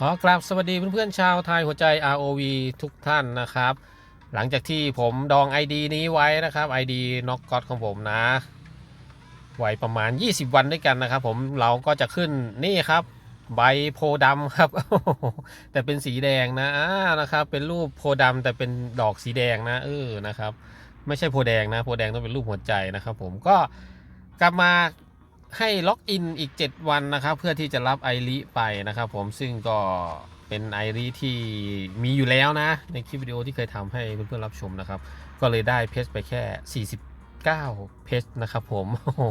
ขอกราบสวัสดีเพื่อนๆชาวไทยหัวใจ ROV ทุกท่านนะครับ หลังจากที่ผมดอง ID นี้ไว้นะครับ ID น็อกก็ตของผมนะ ไว้ประมาณ 20 วันด้วยกันนะครับ ผมเราก็จะขึ้นนี่ครับ ใบโพดำครับ แต่เป็นสีแดงนะนะครับ เป็นรูปโพดำแต่เป็นดอกสีแดงนะ เออนะครับ ไม่ใช่โพแดงนะโพแดงต้องเป็นรูปหัวใจนะครับ ผมก็กลับมา ให้ล็อกอินอีก 7 วันนะครับ เพื่อที่จะรับไอริไปนะครับผมซึ่งก็เป็นไอริที่มีอยู่แล้วนะ ในคลิปวิดีโอที่เคยทำให้เพื่อนๆรับชมนะครับ ก็เลยได้เพชรไปแค่ 49 เพชรนะครับผมโอ้โห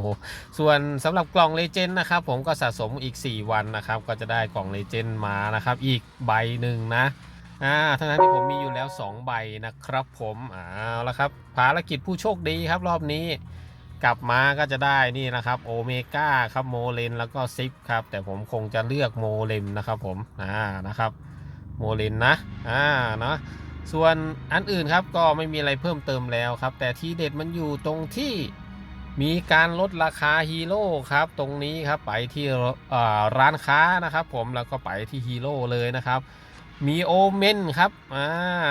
ส่วนสำหรับกล่องเลเจนด์นะครับผมก็สะสมอีก 4 วันนะครับ ก็จะได้กล่องเลเจนด์มานะครับ อีกใบหนึ่งนะอ่าทั้งนั้นที่ผมมีอยู่แล้ว 2 ใบนะครับผมเอ้าวแล้วครับภารกิจผู้โชคดีครับรอบนี้ กลับมาก็จะได้นี่นะครับโอเมก้าครับโมเลนแล้วก็ซิปครับ แต่ผมคงจะเลือกโมเลมนะครับผมอ่านะครับโมเลนนะอ่านะส่วนอันอื่นครับก็ไม่มีอะไรเพิ่มเติมแล้วครับ แต่ที่เด็ดมันอยู่ตรงที่มีการลดราคาฮีโร่ครับ ตรงนี้ครับไปที่ร้านค้านะครับ ผมแล้วก็ไปที่ฮีโร่เลยนะครับ มีโอเมนครับอ่า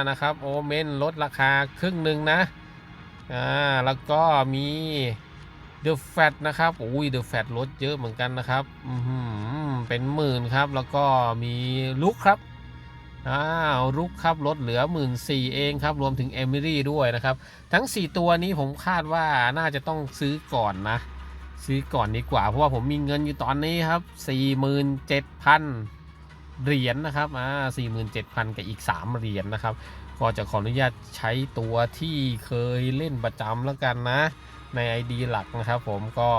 นะครับโอเมนลดราคาครึ่งหนึ่งนะ อ่าแล้วก็มีเดอะแฟตนะครับอุ้ยเดอะแฟตลดเยอะเหมือนกันนะครับอือหือเป็นหมื่นครับแล้วก็มีลุกครับอ้าวลุกครับลดเหลือหมื่นสี่เองครับ รวมถึงเอมิลี่ด้วยนะครับ ทั้ง 4 ตัวนี้ผมคาดว่าน่าจะต้องซื้อก่อนนะ ซื้อก่อนดีกว่า เพราะว่าผมมีเงินอยู่ตอนนี้ครับ 47,000 เหรียญนะครับอ่า47,000 กับอีก 3 เหรียญนะครับ ก็จะขออนุญาตใช้ตัวที่เคยเล่นประจำแล้วกันนะ ใน ID หลักนะครับ ผมก็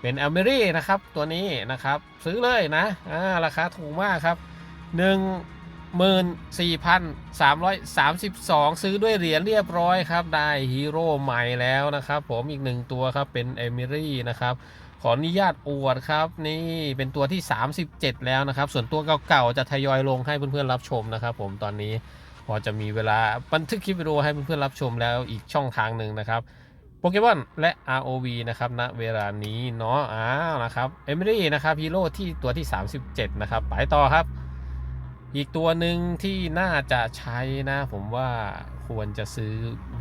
เป็นอ l เมรี่นะครับตัวนี้นะครับ ซื้อเลยนะาราคาถูกมากครับ 14,332 ซื้อด้วยเหรียญเรียบร้อยครับ ได้ฮีโร่ใหม่แล้วนะครับ ผมอีกหนึ่งตัวครับเป็นเอมิรี่นะครับขออนุญาตอวดครับ นี่เป็นตัวที่ 37 แล้วนะครับ ส่วนตัวเก่าๆจะทยอยลงให้เพื่อนๆรับชมนะครับ ผมตอนนี้ อจะมีเวลาบันทึกคลิปวิดีโอให้เพื่อนๆรับชมแล้วอีกช่องทางหนึ่งนะครับโปเกมอนและ ROV นะครับณเวลานี้เนาะอ้าวนะครับเอมิรี่นะครับฮีโร่ที่ตัวที่ 37 นะครับไปต่อครับ อีกตัวหนึ่งที่น่าจะใช้นะ ผมว่าควรจะซื้อ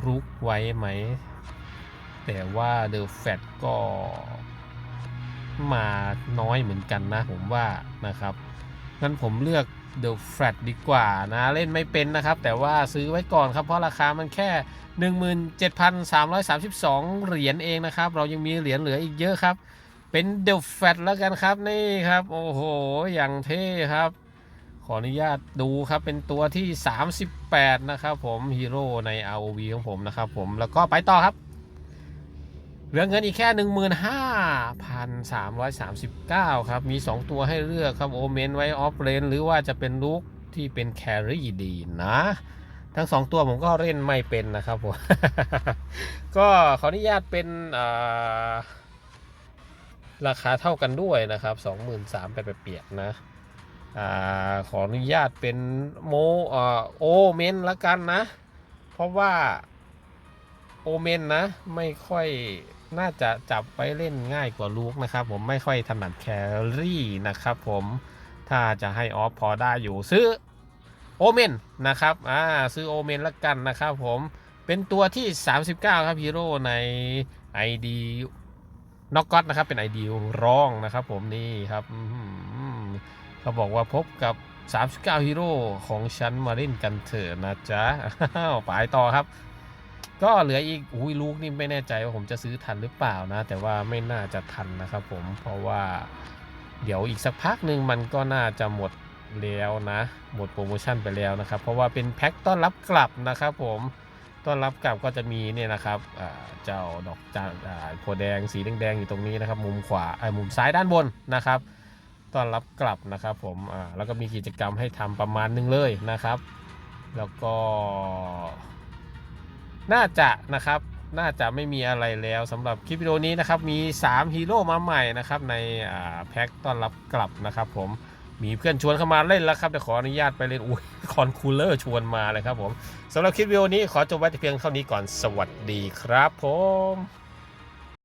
รุกไว้ไหม แต่ว่าเดอะแฟตก็มาน้อยเหมือนกันนะผมว่านะครับ งั้นผมเลือก The Flat ดีกว่านะ เล่นไม่เป็นนะครับ แต่ว่าซื้อไว้ก่อนครับ เพราะราคามันแค่ 17,332 เหรียญเองนะครับ เรายังมีเหรียญเหลืออีกเยอะครับ เป็น The Flat แล้วกันครับ นี่ครับ โอ้โห อย่างเท่ครับ ขออนุญาตดูครับ เป็นตัวที่ 38 นะครับผมฮีโร่ใน ROV ของผมนะครับผมแล้วก็ไปต่อครับ เหลือเงินอีกแค่ 15,339 ครับ มี 2 ตัวให้เลือกครับ โอเมนไว้ออฟเลนหรือว่าจะเป็นลูกที่เป็นแครี่ดีนะ ทั้ง 2 ตัวผมก็เล่นไม่เป็นนะครับผม ก็ขออนุญาตเป็นราคาเท่ากันด้วยนะครับ 23,000ไปเปียกนะอขออนุญาตเป็นโมโอเมนละกันนะ เพราะว่าโอเมนนะ ไม่ค่อย น่าจะจับไปเล่นง่ายกว่าลูกนะครับ ผมไม่ค่อยถนัดแครี่นะครับ ผมถ้าจะให้ออฟพอได้อยู่ซื้อโอเมนนะครับอ่าซื้อโอเมนละกันนะครับ ผมเป็นตัวที่ 39 ครับฮีโร่ใน ID น็อกก็ตนะครับเป็น ID รองนะครับ ผมนี่ครับเขาบอกว่าพบกับ 39ฮีโร่ของฉันมาเล่นกันเถอะนะจ๊ะอ้าวไปต่อครับ ก็เหลืออีกอุ้ยลูกนี่ไม่แน่ใจว่าผมจะซื้อทันหรือเปล่านะ แต่ว่าไม่น่าจะทันนะครับผมเพราะว่าเดี๋ยวอีกสักพักหนึ่งมันก็น่าจะหมดแล้วนะ หมดโปรโมชั่นไปแล้วนะครับ เพราะว่าเป็นแพ็คต้อนรับกลับนะครับผมต้อนรับกลับก็จะมีเนี่ยนะครับอ่าเจ้าดอกจานโพธิ์แดงสีแดงๆอยู่ตรงนี้นะครับ มุมขวาไอ้มุมซ้ายด้านบนนะครับต้อนรับกลับนะครับผมอ่าแล้วก็มีกิจกรรมให้ทำประมาณนึงเลยนะครับ แล้วก็ น่าจะนะครับน่าจะไม่มีอะไรแล้วสำหรับคลิปวิดีโอนี้นะครับมี 3 ฮีโร่มาใหม่นะครับในแพ็คต้อนรับกลับนะครับผมมีเพื่อนชวนเข้ามาเล่นแล้วครับแต่ขออนุญาตไปเล่นอุ้ยคอนคูลเลอร์ชวนมาเลยครับผมสำหรับคลิปวิดีโอนี้ขอจบไว้แต่เพียงเท่านี้ก่อนสวัสดีครับผม